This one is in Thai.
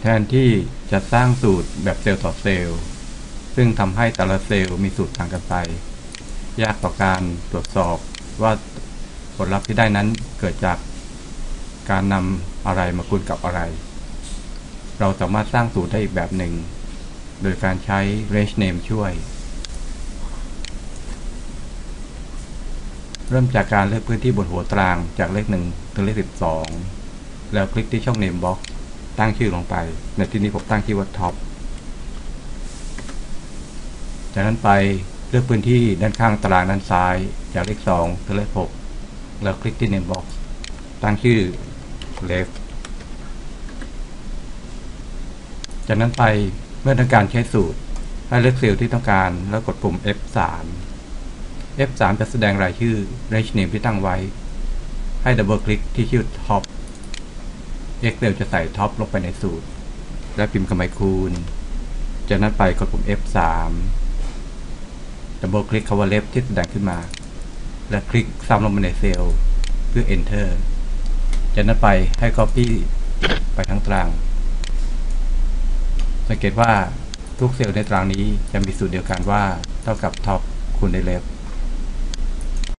แทนที่จะสร้างสูตรแบบเซลล์ต่อเซลล์ ซึ่งทำให้แต่ละเซลล์มีสูตรต่างกันไป ยากต่อการตรวจสอบว่าผลลัพธ์ที่ได้นั้นเกิดจากการนำอะไรมาคูณกับอะไร เราสามารถสร้างสูตรได้อีกแบบหนึ่ง โดยการใช้ range name ช่วย เริ่มจากการเลือกพื้นที่บนหัวตารางจากเลขหนึ่งถึงเลขสิบสองแล้วคลิกที่ช่อง name box ตั้งชื่อลงไป ในที่นี้ผมตั้งชื่อว่า top จากนั้นไปเลือกพื้นที่ด้านข้างตารางด้านซ้าย จากเลขสองถึงเลขหกแล้วคลิกที่ name box ตั้งชื่อ left จากนั้นไปเมื่อต้องการใช้สูตร ให้เลือกเซลล์ที่ต้องการแล้วกดปุ่ม F3 F3 จะแสดงรายชื่อ range name ที่ตั้งไว้ ให้ดับเบิลคลิกที่ชื่อ top Excel จะใส่ top ลงไปในสูตร และพิมพ์คำหมคูณ จากนั้นไปกดปุ่ม F3 ดับเบิลคลิกคำว่า left ที่แสดงขึ้นมา และคลิกซ้ำลงไปในเซลล์เพื่อ enter จากนั้นไปให้ copy ไปทั้งตาราง สังเกตว่าทุกเซลล์ในตารางนี้จะมีสูตรเดียวกันว่าเท่ากับ top คูณด้วย left